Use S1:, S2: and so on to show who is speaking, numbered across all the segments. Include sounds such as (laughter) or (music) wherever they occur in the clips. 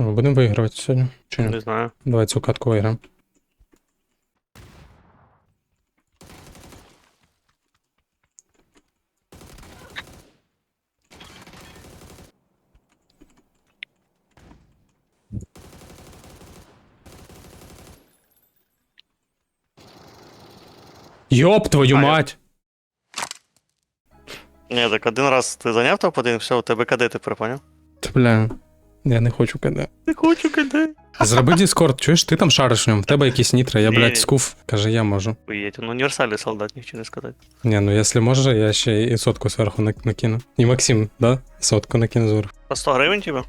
S1: Що, ми будемо вигравати сьогодні? Чи ні?
S2: Не знаю.
S1: Давай цю катку виграємо. Йоп, твою
S2: А, я-
S1: мать!
S2: Ні, так один раз ти зайняв топ-1, все, у тебе КД тепер, поняв?
S1: Та, Бля, я не хочу киде.
S2: Не хочу КД.
S1: Зроби Discord, чуєш, ти там шариш в ньому, в тебе якісь нітри, я, блядь, скуф. Каже, я можу.
S2: Уїдь, ну універсальний солдат, нічого не сказати.
S1: Не, ну если може, я ще і сотку зверху накину. І Максим, да? Сотку накину зверху.
S2: По 100 гривень тебе?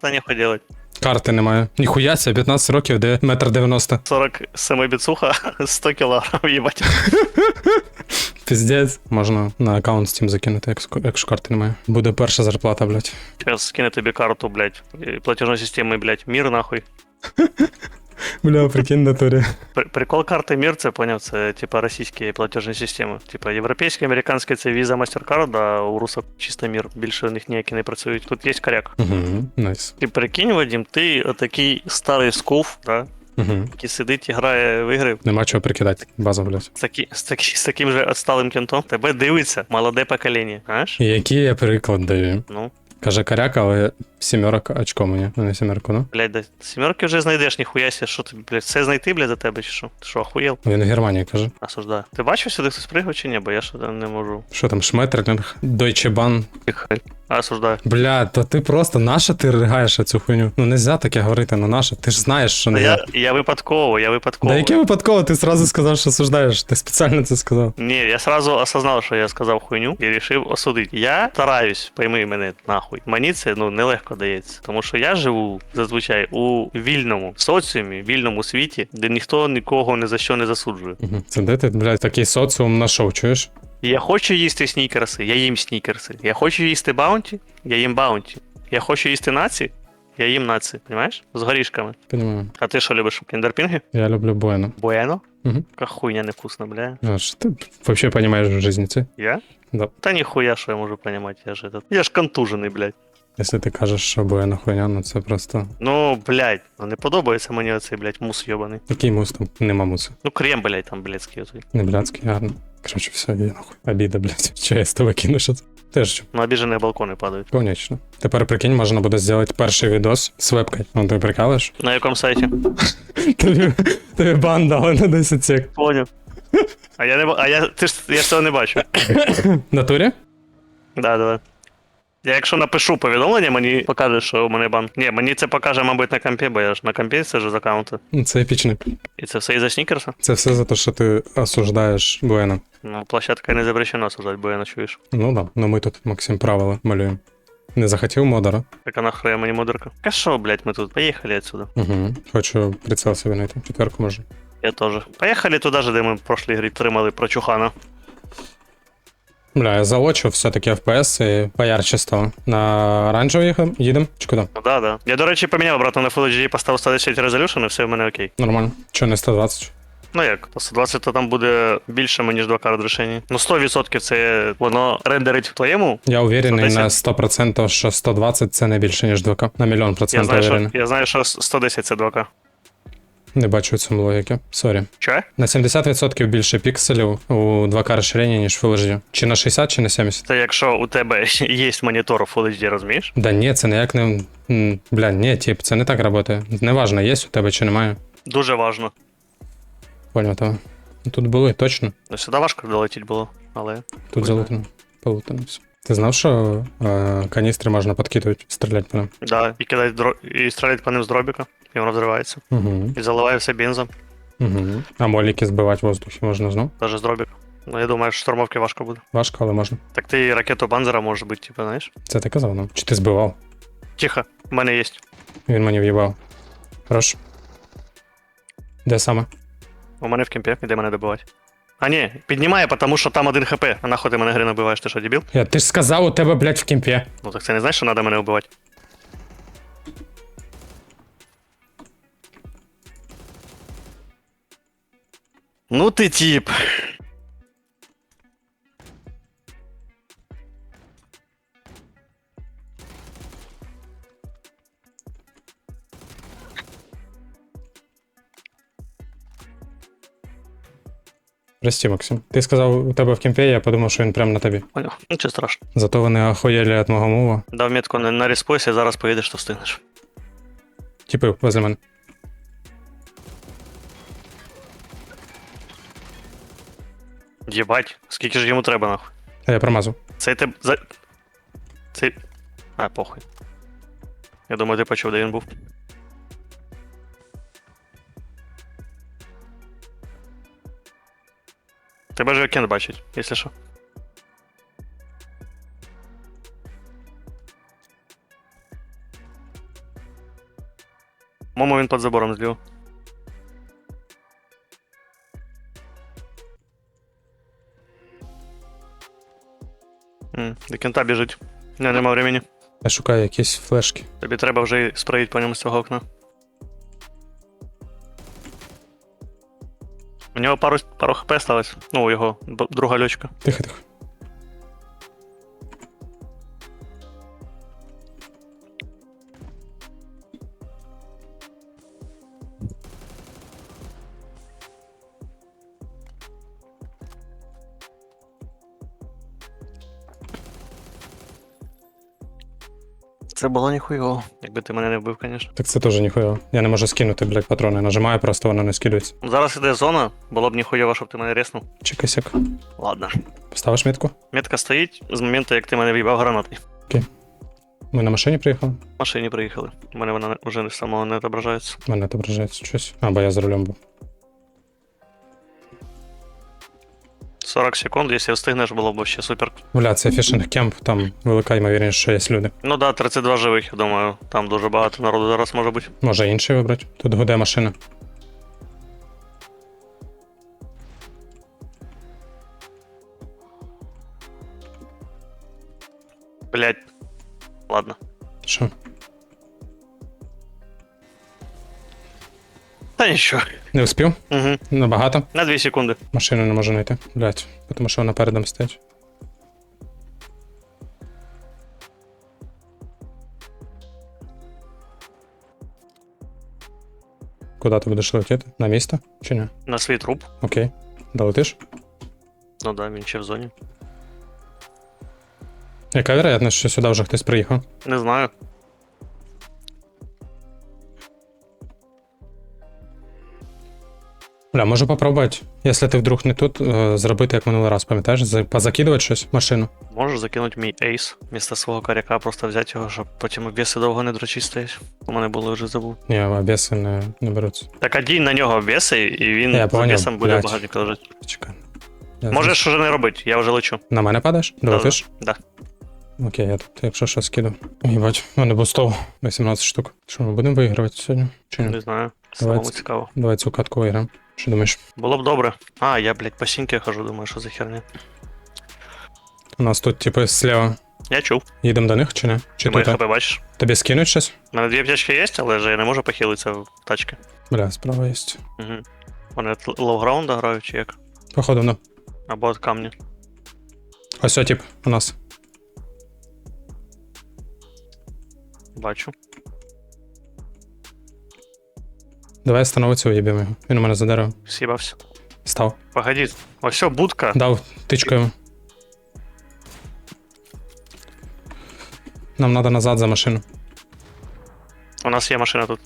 S2: Та ніхуй делать.
S1: Карти немає. Ніхуя ся, 15 років, де метр 90.
S2: 47 біцуха, (laughs) 100 кілограм, їбать. (laughs)
S1: Піздець. Можна на аккаунт Steam закинути, якщо, якщо карти немає. Буде перша зарплата, блядь.
S2: Зараз скине тобі карту, блядь, і платежної системи, блядь, мір нахуй. (laughs)
S1: Бля, прикинь, натурі.
S2: При- Прикол карти мір, це поняв, це типа російські платежні системи. Типа європейські, американські це Visa MasterCard, а у русок чисто мір. Більше у них ніякі не працюють. Тут є коряк.
S1: Угу, найс.
S2: Ти прикинь, Вадим, ти отакий старий скуф, да,
S1: Угу.
S2: який сидить і грає в ігри.
S1: Нема чого прикидати, база, блядь.
S2: З, такі, з, такі, з таким же отсталим кентом. Тебе дивиться молоде покоління, знаєш?
S1: Я приклад даю?
S2: Ну,
S1: Каже коряка, але сімерок очко мені, а не сімерку, ну?
S2: блядь, да, сімерки вже знайдеш, ніхуя сі, що ти, блядь, все знайти, блядь, за тебе, чи що? Ти що, охуєл?
S1: Він в Германії каже.
S2: Осуждаю. Ти бачив сюди хтось пригав чи ні, бо я що не можу.
S1: Що там, Шметерлінг, Deutsche Bahn.
S2: Тихо. Осуждаю.
S1: Бля, то ти просто наша ти ригаєш цю хуйню. Ну нельзя таке говорити, ну наша. Ти ж знаєш, що не
S2: я, я випадково, я випадково.
S1: Да яке випадково, ти сразу сказав, що осуждаєш. Ти спеціально це сказав.
S2: Ні, я сразу осознав, що я сказав хуйню і вирішив осудити. Я стараюсь, пойми мене нахуй. Мені це ну нелегко дається. Тому що я живу зазвичай у вільному соціумі, вільному світі, де ніхто нікого ні за що не засуджує.
S1: Це де ти, блядь, такий соціум нашов, чуєш?
S2: Я хочу їсти снікерси, я їм снікерси. Я хочу їсти баунті, я їм баунті. Я хочу їсти наці, я їм наці, розумієш? З горішками.
S1: Понимаю.
S2: А ти що любиш? Кіндерпінги?
S1: Я люблю Буено.
S2: Буено?
S1: Мгм.
S2: Яка хуйня невкусна, бля.
S1: А що ти вообще понимаешь в жизни?
S2: Я?
S1: Да.
S2: Та ніхуя, що я можу понімати, я ж этот. Я ж контужений, блядь.
S1: Якщо ти кажеш, що Буено хуйня, ну це просто.
S2: Ну, блядь, ну не подобається мені оцей, блядь, мус йобаний.
S1: Який мус там? Нема муси.
S2: Ну, крем, блядь, там, блядський оцей.
S1: Не блядський, гарно. Короче, все, є нахуй. Обіда, блядь. (laughs) Що я з тебе кину, що це? Теж
S2: На обіжені балкони падають.
S1: Конечно. Тепер прикинь, можна буде зробити перший відос з вебкою. Ну ти прикалиш?
S2: На якому сайті? (laughs)
S1: Тобі, тобі бан дали на 10 сек.
S2: Поняв. А я не ба- а я, ти ж, я ж цього не бачу. (coughs)
S1: Натурі?
S2: Да, давай. Я якщо напишу повідомлення, мені покаже, що у мене бан. Ні, мені це покаже, мабуть, на компі, бо я ж на компі сижу з аккаунту.
S1: Ну, Це епічно.
S2: І це все із-за снікерса?
S1: Це все за те, що ти осуждаєш Буена.
S2: Ну, площадка не запрещена осуждати, я чуєш.
S1: Ну да. Ну ми тут, Максим, правила малюємо. Не захотів модера?
S2: Так а нахуя мені модерка? А що, блядь, ми тут? Поїхали отсюда.
S1: Угу. Хочу прицел собі знайти. Четверку може.
S2: Я теж. Поїхали туди же, де ми в прошлій грі тримали про Чухана.
S1: Бля, я заочу все-таки FPS і поярче стало. На оранжевий їхав? Їдем? Чи куди?
S2: Ну да, да. Я, до речі, поміняв обратно на Full HD, поставив 110 Resolution, і все в мене окей.
S1: Нормально. Чо не 120?
S2: Ну як, то 120 то там буде більше, ніж 2К розрішення. Ну 100% це воно рендерить в твоєму.
S1: Я уверений
S2: 110?
S1: на 100%, що 120 це не більше, ніж 2К. На мільйон
S2: Я
S1: процентів
S2: знаю, що, я знаю, що 110 це 2К.
S1: Не бачу в цьому логіки. Сорі.
S2: Че?
S1: На 70% більше пікселів у 2К розширення, ніж Full HD. Чи на 60, чи на 70.
S2: Це якщо у тебе (laughs) є монітор Full HD, розумієш?
S1: Да ні, це ніяк не. Бля, ні, тип, це не так працює. Неважно, є у тебе чи немає.
S2: Дуже важно.
S1: Поняв того. Ну, Тут були, точно.
S2: Ну, сюди важко долетіти було, але.
S1: Тут залутано. Полутано все. Ти знав, що е, каністри можна підкидувати, стріляти по ним?
S2: Да, і кидати дро... і стріляти по ним з дробіка, і воно взривається.
S1: Угу.
S2: І заливає все бензом,
S1: Угу. А моліки збивати в воздухі можна знов.
S2: навіть з дробіка. Ну, я думаю, що штурмовки важко буде.
S1: Важко, але можна.
S2: Так ти і ракету Банзера може бути, типу, знаєш?
S1: Це ти казав нам? Чи ти збивав?
S2: Тихо, в мене є.
S1: Він мені в'їбав. Хорош. Де саме?
S2: У мене в кемпі, іде мене добивати. А ні, піднімає, тому що там один хп. А нахуй ти мене гри набиваєш, ти що, дебіл?
S1: Я, ти ж сказав у тебе, блядь, в кімпі.
S2: Ну так це не знаєш, що треба мене вбивати. Ну ты тип.
S1: Прости, Максим. Ти сказав у тебе в кімпі, я подумав, що він прямо на тобі.
S2: Поняв. Ну чи страшно.
S1: Зато вони охуєлі від мого мова.
S2: Дав метку на, на респойсі, зараз поїдеш, то встигнеш.
S1: Тіпи, возле мене.
S2: Єбать, скільки ж йому треба, нахуй.
S1: А я промазав.
S2: Цей ти за. Цей. А, похуй. Я думаю, ти почув, де він був. Тебе ж Кент бачить, якщо що. Момо він під забором зліва. М, До кінта біжить. Не, нема времени.
S1: Я шукаю якісь флешки.
S2: Тобі треба вже й спреїть по ньому з цього окна. У нього пару, пару хп сталося. Ну, у його б- друга льочка.
S1: Тихо, тихо.
S2: Це було ніхуйово. Якби ти мене не вбив, звісно.
S1: Так це теж ніхуя. Я не можу скинути, блядь, патрони. Нажимаю, просто воно не скидується.
S2: Зараз іде зона, було б ніхуйово, щоб ти мене реснув.
S1: Чекай сяк.
S2: Ладно.
S1: Поставиш метку?
S2: Метка стоїть з моменту, як ти мене в'їбав гранатою.
S1: Ми на машині приїхали.
S2: В машині приїхали. У мене вона не- вже самого не відображається.
S1: У мене отображається щось. А, бо я за рулем був.
S2: 40 секунд, якщо встигнеш, було б ще супер.
S1: Бля, це фішинг кемп, там велика ймовірність, що є люди.
S2: Ну да, 32 живих, я думаю. Там дуже багато народу зараз може бути.
S1: Може інший вибрати. Тут гуде машина.
S2: Блять. Ладно.
S1: Що?
S2: Та нічого.
S1: Не успів?
S2: Угу.
S1: Набагато.
S2: На 2 секунди.
S1: Машину не можу знайти. Блять, тому що вона передом стоїть. Куди ти будеш летіти? На місто? Чи ні?
S2: На свій труп.
S1: Окей. Долетиш?
S2: Ну да, він ще в зоні.
S1: Яка вероятність, що сюди вже хтось приїхав?
S2: Не знаю.
S1: Бля, можу попробувати, якщо ти вдруг не тут, е, зробити як минулий раз, пам'ятаєш? За- Позакидувати щось, машину.
S2: Можеш закинути мій ейс вмісто свого коряка, просто взяти його, щоб потім обвіси довго не дрочить стоять. У мене були вже забув.
S1: Ні, обвеси не, не беруться.
S2: Так одінь на нього обвіси, і він
S1: Я
S2: з
S1: поняв,
S2: обвісом буде
S1: блядь.
S2: багатенько лежати.
S1: Чекай. Я
S2: Можеш вже не робити, я вже лечу.
S1: На мене падаєш? Долетиш?
S2: Да.
S1: Окей, я тут, якщо що, скину. Їбать, в мене бустов 18 штук. Що, ми будемо вигравати сьогодні? Чи ні?
S2: Не знаю. Самому цікаво.
S1: Давай цю катку виграємо. Що думаєш?
S2: Було б добре. А, я, блядь, по сіньки хожу, думаю, що за херня.
S1: У нас тут, типу, зліва.
S2: Я чув.
S1: Їдемо до них чи ні? Чи
S2: Ти
S1: тут?
S2: хп бачиш?
S1: Тобі скинуть щось?
S2: У мене дві аптечки є, але ж я не можу похилитися в тачки.
S1: Бля, справа є.
S2: Угу. Вони от лоу-граунда грають чи як?
S1: Походу, ну.
S2: Або от камні.
S1: Ось, о, тип, у нас.
S2: Бачу.
S1: Давай становиться, уїбемо його. Він у мене за деревом.
S2: Сібався.
S1: Став.
S2: Погоди. Ось все, будка.
S1: Дав тичку йому. Нам треба назад за машину.
S2: У нас є машина тут.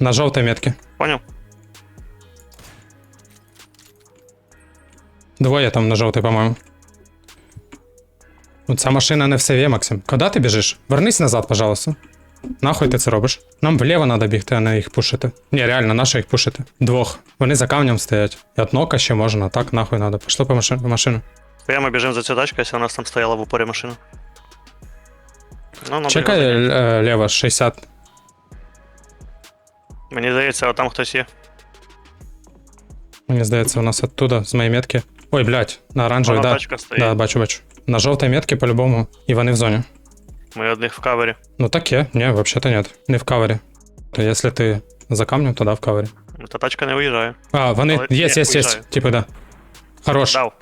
S1: На жовтій метці.
S2: Поняв?
S1: Двоє там на жовтій, по-моєму. Ну, Ця машина не в сейві, Максим. Куди ти біжиш? Вернись назад, пожалуйста. Нахуй ти це робиш? Нам вліво треба бігти, а не їх пушити. Ні, реально, нащо їх пушити? Двох. Вони за камнем стоять. І от нока ще можна, а так нахуй треба. Пішли по машину. По машину.
S2: Прямо біжимо за цю тачку, якщо у нас там стояла в упорі машина. Ну, ну,
S1: Чекай
S2: блін,
S1: е, ліво, 60.
S2: Мені здається, там хтось є.
S1: Мені здається, у нас оттуда, з моєї метки. Ой, блядь, на оранжевій,
S2: Вона
S1: да.
S2: тачка стоїть.
S1: Да, бачу, бачу. На жовтій метці по-любому, і вони в зоні.
S2: Ми одних в кавері.
S1: Ну таке, ні, вообще-то нет. Не в кавері. То якщо ти за камнем, то да, в кавері.
S2: Ну, Та тачка не виїжджає.
S1: А, вони.
S2: Але
S1: Є,
S2: ні,
S1: є, є.
S2: уїжджаю.
S1: Типу, да. Хорош.
S2: Дав.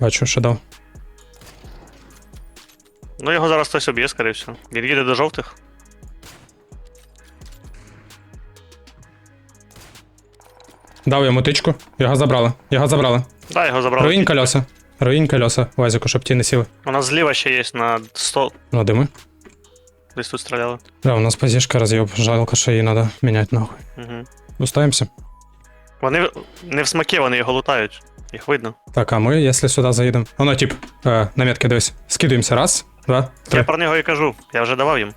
S1: Бачу, що дав.
S2: Ну його зараз хтось об'є, скоріше всього. Він їде до жовтих.
S1: Дав йому тичку. Його забрали. Його забрали.
S2: Да, його забрали.
S1: Руїнь колеса. Руїнь колеса. Вазіку, щоб ті не сіли.
S2: У нас зліва ще є на 100.
S1: Ну, дими.
S2: Десь тут стріляли.
S1: Да, у нас позішка роз'єб. Жалко, що її треба міняти нахуй.
S2: Угу.
S1: Устаємося.
S2: Вони не в смаки, вони його лутають. Їх видно.
S1: Так, а ми, якщо сюди заїдемо. Воно, тип, е, на метки дивись. Скидуємося. Раз, два,
S2: Я про нього і кажу. Я вже давав їм.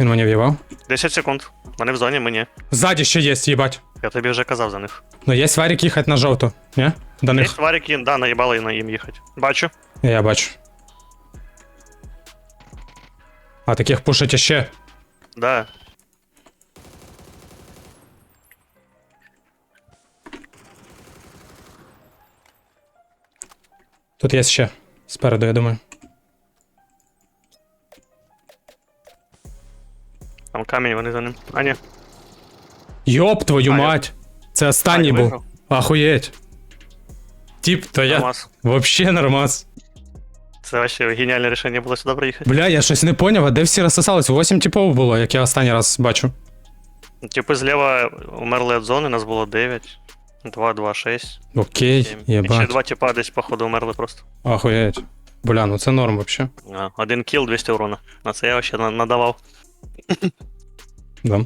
S1: Він мені в'їбав.
S2: 10 секунд. Вони в зоні, мені.
S1: Ззаді ще є, їбать.
S2: Я тобі вже казав за них.
S1: Ну, є варік їхати на жовту, ні? До
S2: Є
S1: них.
S2: тварики, да, наїбали на їм їхати. Бачу.
S1: Я бачу. А таких пушить ще.
S2: Да.
S1: Тут є ще. Спереду, я думаю.
S2: Там камінь, вони за ним. А, ні.
S1: Йоп твою
S2: А, я-
S1: мать! Це останній
S2: А, я
S1: був.
S2: виграв.
S1: Ахуєть. Тіп, то я
S2: Нормас.
S1: вообще нормас.
S2: Це вообще геніальне рішення було сюди приїхати.
S1: Бля, я щось не поняв, а де всі розсосались? Восім типов було, як я останній раз бачу.
S2: Типи зліва умерли від зони, нас було 9. 2, 2, 6.
S1: Окей,
S2: 7. І ще
S1: єбать.
S2: два типа десь, походу, умерли просто.
S1: Ахуєть. Бля, ну це норм вообще.
S2: А, один кіл, 200 урона. На це я вообще на- надавав.
S1: Да.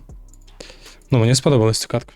S1: Ну, мені сподобалась ця катка.